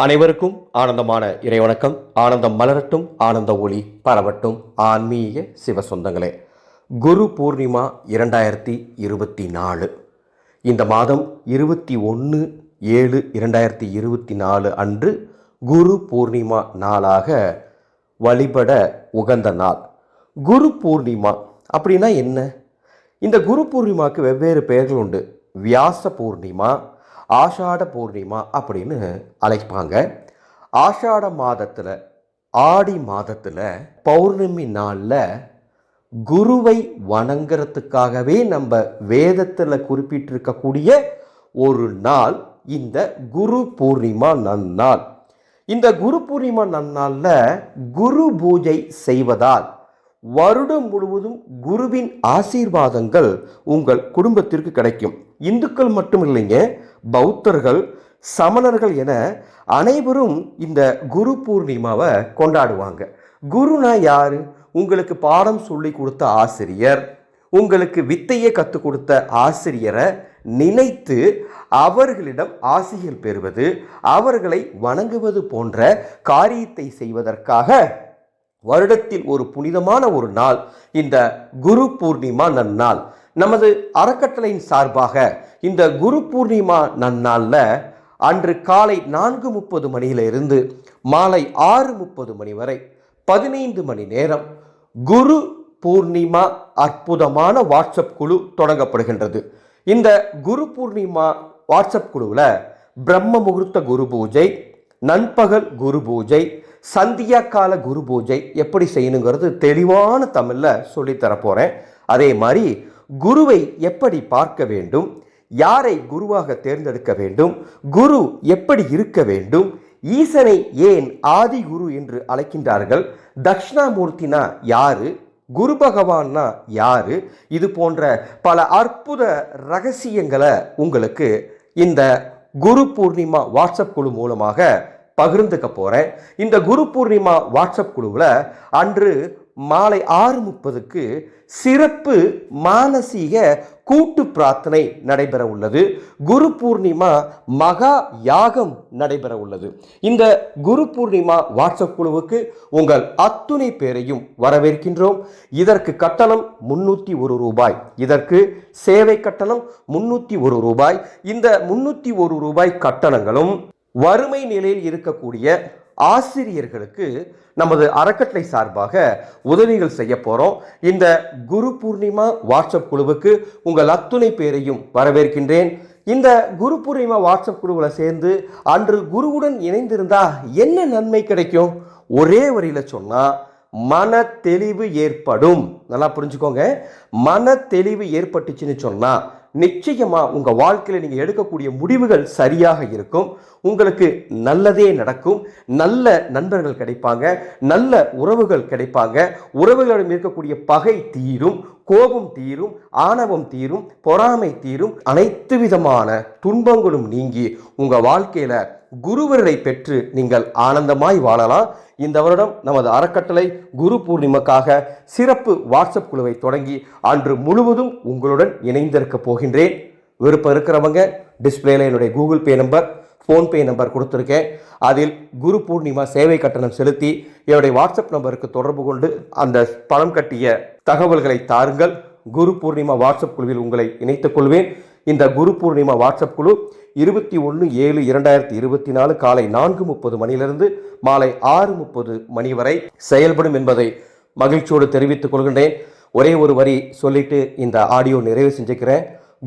அனைவருக்கும் ஆனந்தமான இறைவணக்கம். ஆனந்தம் மலரட்டும் ஆனந்த ஒளி பரவட்டும். ஆன்மீக சிவ சொந்தங்களே குரு பூர்ணிமா இரண்டாயிரத்தி இருபத்தி நாலு. இந்த மாதம் இருபத்தி ஒன்று ஏழு இரண்டாயிரத்தி இருபத்தி நாலு அன்று குரு பூர்ணிமா நாளாக வழிபட உகந்த நாள். குரு பூர்ணிமா அப்படின்னா என்ன? இந்த குரு பூர்ணிமாவுக்கு வெவ்வேறு பெயர்கள் உண்டு. வியாச பூர்ணிமா ஆஷாட பூர்ணிமா அப்படின்னு அழைப்பாங்க. ஆஷாட மாதத்தில் ஆடி மாதத்தில் பௌர்ணமி நாளில் குருவை வணங்குறதுக்காகவே நம்ம வேதத்தில் குறிப்பிட்டிருக்கக்கூடிய ஒரு நாள் இந்த குரு பூர்ணிமா நன்னாள். இந்த குரு பூர்ணிமா நன்னாளில் குரு பூஜை செய்வதால் வருடம் முழுவதும் குருவின் ஆசீர்வாதங்கள் உங்கள் குடும்பத்திற்கு கிடைக்கும். இந்துக்கள் மட்டும் இல்லைங்க பௌத்தர்கள் சமணர்கள் என அனைவரும் இந்த குரு பூர்ணிமாவை கொண்டாடுவாங்க. குருனா யாரு? உங்களுக்கு பாடம் சொல்லி கொடுத்த ஆசிரியர் உங்களுக்கு வித்தையை கற்றுக் கொடுத்த ஆசிரியரை நினைத்து அவர்களிடம் ஆசிகள் பெறுவது அவர்களை வணங்குவது போன்ற காரியத்தை செய்வதற்காக வருடத்தில் ஒரு புனிதமான ஒரு நாள் இந்த குரு பூர்ணிமா நன்னாள். நமது அறக்கட்டளையின் சார்பாக இந்த குரு பூர்ணிமா நன்னாளில் அன்று காலை நான்கு முப்பது மணியிலிருந்து மாலை ஆறு முப்பது மணி வரை பதினைந்து மணி நேரம் குரு பூர்ணிமா அற்புதமான வாட்ஸ்அப் குழு தொடங்கப்படுகின்றது. இந்த குரு பூர்ணிமா வாட்ஸ்அப் குழுவில் பிரம்ம முகூர்த்த குரு பூஜை நண்பகல் குரு பூஜை சந்தியா கால குரு பூஜை எப்படி செய்யணுங்கிறது தெளிவான தமிழில் சொல்லித்தர போகிறேன் அதே மாதிரி குருவை எப்படி பார்க்க வேண்டும் யாரை குருவாக தேர்ந்தெடுக்க வேண்டும் குரு எப்படி இருக்க வேண்டும் ஈசனை ஏன் ஆதி குரு என்று அழைக்கின்றார்கள் தக்ஷணாமூர்த்தினா யாரு குரு பகவான்னா யாரு இது போன்ற பல அற்புத ரகசியங்களை உங்களுக்கு இந்த குரு பூர்ணிமா வாட்ஸ்அப் குழு மூலமாக பகிர்ந்துக்க போகிறேன் இந்த குரு பூர்ணிமா வாட்ஸ்அப் குழுவில் அன்று மாலை ஆறு முப்பதுக்கு சிறப்பு மானசீக கூட்டு பிரார்த்தனை நடைபெற உள்ளது. குரு பூர்ணிமா மகா யாகம் நடைபெற உள்ளது. இந்த குரு பூர்ணிமா வாட்ஸ்அப் குழுவுக்கு உங்கள் அத்துணை பேரையும் வரவேற்கின்றோம். இதற்கு கட்டணம் முன்னூற்றி ஒரு ரூபாய். இதற்கு சேவை கட்டணம் முன்னூற்றி ஒரு ரூபாய். இந்த முன்னூற்றி ஒரு ரூபாய் கட்டணங்களும் வறுமை நிலையில் இருக்கக்கூடிய ஆசிரியர்களுக்கு நமது அறக்கட்டளை சார்பாக உதவிகள் செய்ய போகிறோம் இந்த குரு பூர்ணிமா வாட்ஸ்அப் குழுவுக்கு உங்கள் அத்துணை பேரையும் வரவேற்கின்றேன். இந்த குரு பூர்ணிமா வாட்ஸ்அப் குழுவில் சேர்ந்து அன்று குருவுடன் இணைந்திருந்தா என்ன நன்மை கிடைக்கும்? ஒரே வரியில் சொன்னால் மன தெளிவு ஏற்படும். நல்லா புரிஞ்சுக்கோங்க. மன தெளிவு ஏற்பட்டுச்சுன்னு சொன்னால் நிச்சயமாக உங்கள் வாழ்க்கையில் நீங்கள் எடுக்கக்கூடிய முடிவுகள் சரியாக இருக்கும். உங்களுக்கு நல்லதே நடக்கும். நல்ல நண்பர்கள் கிடைப்பாங்க. நல்ல உறவுகள் கிடைப்பாங்க. உறவுகளிடம் இருக்கக்கூடிய பகை தீரும் கோபம் தீரும் ஆணவம் தீரும் பொறாமை தீரும். அனைத்து விதமான துன்பங்களும் நீங்கி உங்கள் வாழ்க்கையில் குருவரை பெற்று நீங்கள் ஆனந்தமாய் வாழலாம். இந்த வருடம் நமது அறக்கட்டளை குரு பூர்ணிமக்காக சிறப்பு வாட்ஸ்அப் குழுவை தொடங்கி அன்று முழுவதும் உங்களுடன் இணைந்திருக்க போகின்றேன். விருப்பம் இருக்கிறவங்க டிஸ்பிளேல என்னுடைய Google Pay number PhonePe number கொடுத்துருக்கேன். அதில் குரு பூர்ணிமா சேவை கட்டணம் செலுத்தி என்னுடைய வாட்ஸ்அப் நம்பருக்கு தொடர்பு கொண்டு அந்த பணம் கட்டிய தகவல்களை தாருங்கள். குரு பூர்ணிமா வாட்ஸ்அப் குழுவில் உங்களை இணைத்துக் கொள்வேன். இந்த குரு பூர்ணிமா வாட்ஸ்அப் குழு இருபத்தி ஒன்று ஏழு இரண்டாயிரத்தி இருபத்தி நாலு காலை நான்கு முப்பது மணியிலிருந்து மாலை ஆறு முப்பது மணி வரை செயல்படும் என்பதை மகிழ்ச்சியோடு தெரிவித்துக் கொள்கின்றேன். ஒரே ஒரு வரி சொல்லிட்டு இந்த ஆடியோ நிறைவு செஞ்சுக்கிறேன்.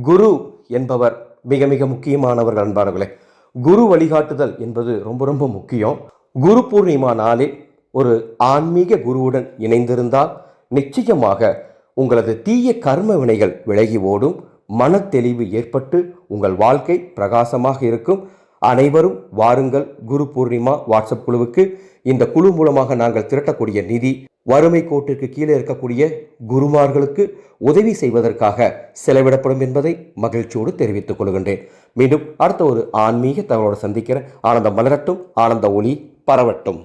குரு என்பவர் மிக மிக முக்கியமானவர்கள் அன்பானவர்களே. குரு வழிகாட்டுதல் என்பது ரொம்ப ரொம்ப முக்கியம். குரு பூர்ணிமா நாளில் ஒரு ஆன்மீக குருவுடன் இணைந்திருந்தால் நிச்சயமாக உங்களது தீய கர்ம வினைகள் விலகி ஓடும். மனத்தெளிவு ஏற்பட்டு உங்கள் வாழ்க்கை பிரகாசமாக இருக்கும். அனைவரும் வாருங்கள் குரு பூர்ணிமா வாட்ஸ்அப் குழுவுக்கு. இந்த குழு மூலமாக நாங்கள் திரட்டக்கூடிய நிதி வறுமை கோட்டிற்கு கீழே இருக்கக்கூடிய குருமார்களுக்கு உதவி செய்வதற்காக செலவிடப்படும் என்பதை மகிழ்ச்சியோடு தெரிவித்துக் கொள்கின்றேன். மீண்டும் அடுத்த ஒரு ஆன்மீக தகவலோடு சந்திக்கிறேன். ஆனந்தம் மலரட்டும் ஆனந்த ஒளி பரவட்டும்.